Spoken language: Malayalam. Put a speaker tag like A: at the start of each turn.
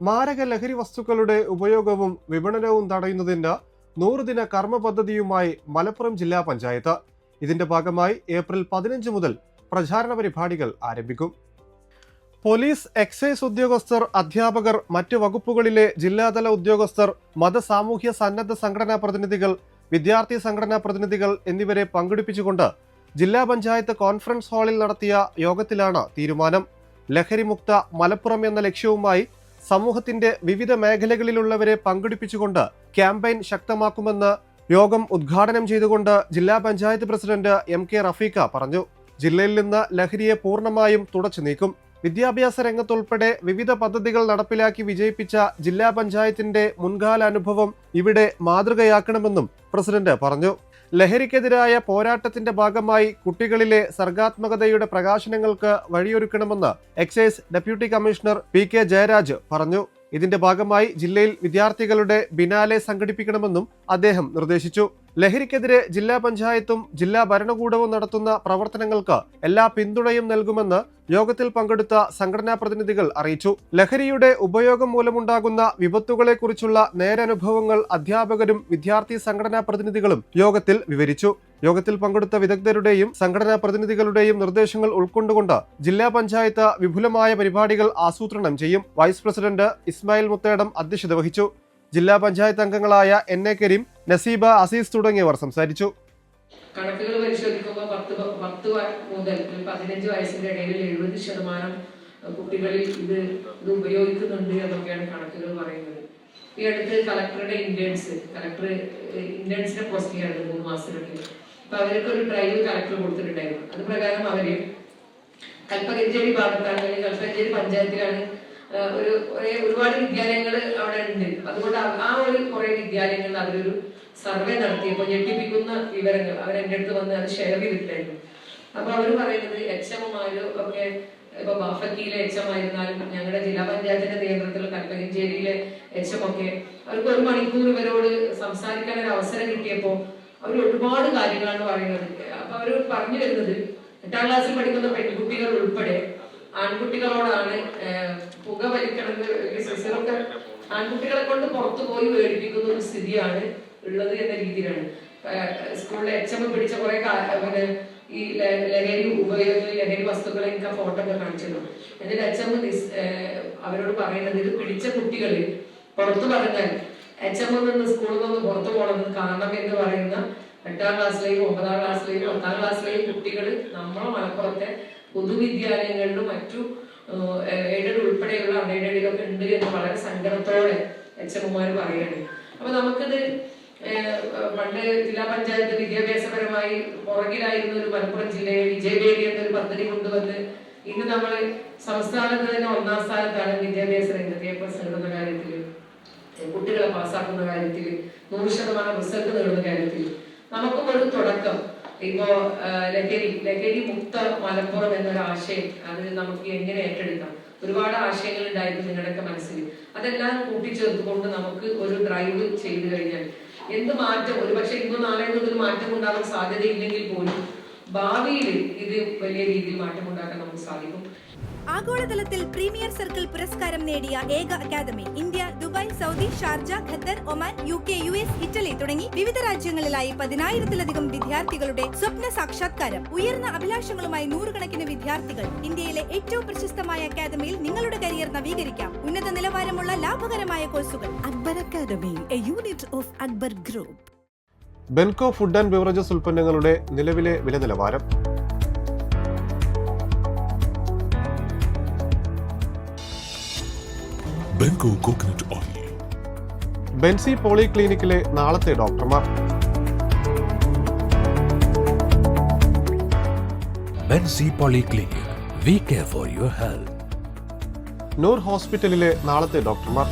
A: മാരക ലഹരി വസ്തുക്കളുടെ ഉപയോഗവും വിപണനവും തടയുന്നതിന് നൂറുദിന കർമ്മ പദ്ധതിയുമായി മലപ്പുറം ജില്ലാ പഞ്ചായത്ത്. ഇതിന്റെ ഭാഗമായി ഏപ്രിൽ പതിനഞ്ച് മുതൽ പ്രചാരണ പരിപാടികൾ ആരംഭിക്കും. പോലീസ് എക്സൈസ് ഉദ്യോഗസ്ഥർ അധ്യാപകർ മറ്റു വകുപ്പുകളിലെ ജില്ലാതല ഉദ്യോഗസ്ഥർ മതസാമൂഹ്യ സന്നദ്ധ സംഘടനാ പ്രതിനിധികൾ വിദ്യാർത്ഥി സംഘടനാ പ്രതിനിധികൾ എന്നിവരെ പങ്കെടുപ്പിച്ചുകൊണ്ട് ജില്ലാ പഞ്ചായത്ത് കോൺഫറൻസ് ഹാളിൽ നടത്തിയ യോഗത്തിലാണ് തീരുമാനം. ലഹരിമുക്ത മലപ്പുറം എന്ന ലക്ഷ്യവുമായി സമൂഹത്തിന്റെ വിവിധ മേഖലകളിലുള്ളവരെ പങ്കെടുപ്പിച്ചുകൊണ്ട് ക്യാമ്പയിൻ ശക്തമാക്കുമെന്ന് യോഗം ഉദ്ഘാടനം ചെയ്തുകൊണ്ട് ജില്ലാ panchayat president M K Rafeeqa പറഞ്ഞു. ജില്ലയിൽ നിന്ന് ലഹരിയെ പൂർണമായും തുടച്ചു നീക്കും. വിദ്യാഭ്യാസ രംഗത്തുൾപ്പെടെ വിവിധ പദ്ധതികൾ നടപ്പിലാക്കി വിജയിപ്പിച്ച ജില്ലാ പഞ്ചായത്തിന്റെ മുൻകാല അനുഭവം ഇവിടെ മാതൃകയാക്കണമെന്നും പ്രസിഡന്റ് പറഞ്ഞു. ലഹരിക്കെതിരായ പോരാട്ടത്തിന്റെ ഭാഗമായി കുട്ടികളിലെ സർഗാത്മകതയുടെ പ്രകാശനങ്ങൾക്ക് വഴിയൊരുക്കണമെന്ന് excise deputy commissioner P K Jayaraj പറഞ്ഞു. ഇതിന്റെ ഭാഗമായി ജില്ലയിൽ വിദ്യാർത്ഥികളുടെ ബിനാലെ സംഘടിപ്പിക്കണമെന്നും അദ്ദേഹം നിർദ്ദേശിച്ചു. ലഹരിക്കെതിരെ ജില്ലാ പഞ്ചായത്തും ജില്ലാ ഭരണകൂടവും നടത്തുന്ന പ്രവർത്തനങ്ങൾക്ക് എല്ലാ പിന്തുണയും നൽകുമെന്ന് യോഗത്തിൽ പങ്കെടുത്ത സംഘടനാ പ്രതിനിധികൾ അറിയിച്ചു. ലഹരിയുടെ ഉപയോഗം മൂലമുണ്ടാകുന്ന വിപത്തുകളെക്കുറിച്ചുള്ള നേരനുഭവങ്ങൾ അധ്യാപകരും വിദ്യാർത്ഥി സംഘടനാ പ്രതിനിധികളും യോഗത്തിൽ വിവരിച്ചു. യോഗത്തിൽ പങ്കെടുത്ത വിദഗ്ധരുടെയും സംഘടനാ പ്രതിനിധികളുടെയും നിർദ്ദേശങ്ങൾ ഉൾക്കൊണ്ടുകൊണ്ട് ജില്ലാ പഞ്ചായത്ത് വിപുലമായ പരിപാടികൾ ആസൂത്രണം ചെയ്യും. വൈസ് പ്രസിഡന്റ് ഇസ്മായിൽ മുത്തേടം അധ്യക്ഷത വഹിച്ചു. ജില്ലാ പഞ്ചായത്ത് അംഗങ്ങളായ എൻ എ കരീം നസീബ അസീസ് തുടങ്ങിയവർ സംസാരിച്ചു.
B: കണക്കുകൾ പരിശോധിക്കുമ്പോൾ പത്ത് പത്ത് മുതൽ പതിനഞ്ച് വയസ്സിന്റെ ഇടയിൽ എഴുപത് ശതമാനം കുട്ടികളിൽ ഇത് ഇത് ഉപയോഗിക്കുന്നുണ്ട് എന്നൊക്കെയാണ് കണക്കുകൾ പറയുന്നത്. ഈ അടുത്ത് കളക്ടറുടെ ഇന്റേൺസ് കളക്ടർ ഇന്റേൺസിനെ പോസ്റ്റ് ചെയ്യാറുണ്ട് മൂന്ന് മാസത്തിലൊക്കെ അപ്പൊ അവർക്ക് ഒരു ഡ്രൈവ് കളക്ടർ കൊടുത്തിട്ടുണ്ടായിരുന്നു. അത് പ്രകാരം അവർ കൽപ്പകഞ്ചേരി ഭാഗത്താണ് അല്ലെങ്കിൽ കൽപ്പകഞ്ചേരി പഞ്ചായത്തിലാണ് ഒരു കുറേ ഒരുപാട് വിദ്യാലയങ്ങൾ അവിടെ ഉണ്ട്. അതുകൊണ്ട് ആ- ഒരു കുറെ വിദ്യാലയങ്ങളിൽ അവരൊരു സർവേ നടത്തിയപ്പോൾ ഞെട്ടിപ്പിക്കുന്ന വിവരങ്ങൾ അവർ എന്റെ അടുത്ത് വന്ന് അത് ഷെയർ ചെയ്തിട്ടായിരുന്നു അപ്പൊ അവർ പറയുന്നത് എച്ച് എമ്മാരും ഒക്കെ ഇപ്പൊ ബാഫക്കിയിലെ എച്ച് എം ആയിരുന്നാലും ഞങ്ങളുടെ ജില്ലാ പഞ്ചായത്തിന്റെ നേതൃത്വത്തിൽ കൽപ്പകഞ്ചേരിയിലെ എച്ച് എം ഒക്കെ അവർക്ക് ഒരു മണിക്കൂർ ഇവരോട് സംസാരിക്കാൻ ഒരു അവസരം കിട്ടിയപ്പോൾ അവർ ഒരുപാട് കാര്യങ്ങളാണ് പറയുന്നത്. അപ്പൊ അവർ പറഞ്ഞു വരുന്നത് എട്ടാം ക്ലാസ്സിൽ പഠിക്കുന്ന പെൺകുട്ടികൾ ഉൾപ്പെടെ ആൺകുട്ടികളോടാണ് പുക വലിക്കണത് സിസ്റ്ററൊക്കെ ആൺകുട്ടികളെ കൊണ്ട് പുറത്തു പോയി മേടിപ്പിക്കുന്ന ഒരു സ്ഥിതിയാണ് ഉള്ളത് എന്ന രീതിയിലാണ്. സ്കൂളിലെ എച്ച് എം പിടിച്ച കുറെ പിന്നെ ഈ ലഹരി ഉപയോഗ ലഹരി വസ്തുക്കളെ എനിക്ക് ആ ഫോട്ടോ ഒക്കെ കാണിച്ചിരുന്നു എന്നിട്ട് എച്ച് എം അവരോട് പറയുന്നത് ഇത് പിടിച്ച കുട്ടികൾ പുറത്തു പറഞ്ഞാൽ എച്ച് എം നിന്ന് സ്കൂളിൽ നിന്ന് പുറത്തു പോകണമെന്ന് കാരണം എന്ന് പറയുന്ന എട്ടാം ക്ലാസ്സിലെയും ഒമ്പതാം ക്ലാസ്സിലെയും പത്താം ക്ലാസ്സിലെയും കുട്ടികൾ നമ്മളെ മലപ്പുറത്തെ പൊതുവിദ്യാലയങ്ങളിലും മറ്റു എയ്ഡഡ് ഉൾപ്പെടെയുള്ള അൺഎയ്ഡഡിലൊക്കെ ഉണ്ട് എന്ന് വളരെ സങ്കടത്തോടെ എച്ച് പറയുകയാണ്. അപ്പൊ നമുക്കിത് പണ്ട് ജില്ലാ പഞ്ചായത്ത് വിദ്യാഭ്യാസപരമായി പുറകിലായിരുന്ന ഒരു മലപ്പുറം ജില്ലയെ വിജയവേദി എന്നൊരു പദ്ധതി കൊണ്ടുവന്ന് ഇന്ന് നമ്മൾ സംസ്ഥാനത്ത് തന്നെ ഒന്നാം സ്ഥാനത്താണ് വിദ്യാഭ്യാസ രംഗത്ത് എ പ്ലസ് നേടുന്ന കാര്യത്തിൽ കുട്ടികളെ പാസ്സാക്കുന്ന കാര്യത്തിൽ നൂറ് ശതമാനം റിസൾട്ട് നേടുന്ന കാര്യത്തിൽ നമുക്കും ഒരു തുടക്കം. ഇപ്പോ ലഹരി ലഹരി മുക്ത മലപ്പുറം എന്നൊരു ആശയം അത് നമുക്ക് എങ്ങനെ ഏറ്റെടുക്കാം? ഒരുപാട് ആശയങ്ങൾ ഉണ്ടായിരുന്നു നിങ്ങളുടെയൊക്കെ മനസ്സിൽ. അതെല്ലാം കൂട്ടിച്ചേർത്തുകൊണ്ട് നമുക്ക് ഒരു ഡ്രൈവ് ചെയ്തു കഴിഞ്ഞാൽ എന്ത് മാറ്റം? ഒരുപക്ഷെ ഇന്നോ നാളെ ഒരു മാറ്റം ഉണ്ടാകാൻ സാധ്യതയില്ലെങ്കിൽ പോലും ഭാവിയിൽ ഇത് വലിയ രീതിയിൽ മാറ്റം ഉണ്ടാക്കാൻ നമുക്ക് സാധിക്കും.
C: ആഗോളതലത്തിൽ പ്രീമിയർ സർക്കിൾ പുരസ്കാരം നേടിയ ഏക academy India Dubai Saudi Sharjah Qatar Oman U K U S Italy തുടങ്ങി വിവിധ രാജ്യങ്ങളിലായി പതിനായിരത്തിലധികം വിദ്യാർത്ഥികളുടെ സ്വപ്ന സാക്ഷാത്കാരം. ഉയർന്ന അഭിലാഷങ്ങളുമായി നൂറുകണക്കിന് വിദ്യാർത്ഥികൾ ഇന്ത്യയിലെ ഏറ്റവും പ്രശസ്തമായ അക്കാദമിയിൽ നിങ്ങളുടെ കരിയർ നവീകരിക്കാം. ഉന്നത നിലവാരമുള്ള ലാഭകരമായ കോഴ്സുകൾ.
D: Akbar academy a unit of Akbar Group.
A: Benco food and beverages ഉൽപ്പന്നങ്ങളുടെ നിലവിലെ വില നിലവാരം.
E: ബെൻകോ കോക്കനട്ട് ഓയിൽ
A: ബെൻസി പോളി ക്ലിനിക്കിലെ നാളത്തെ ഡോക്ടർമാർ.
F: Benzy polyclinic we care for your health
A: Noor ഹോസ്പിറ്റലിലെ നാളത്തെ ഡോക്ടർമാർ.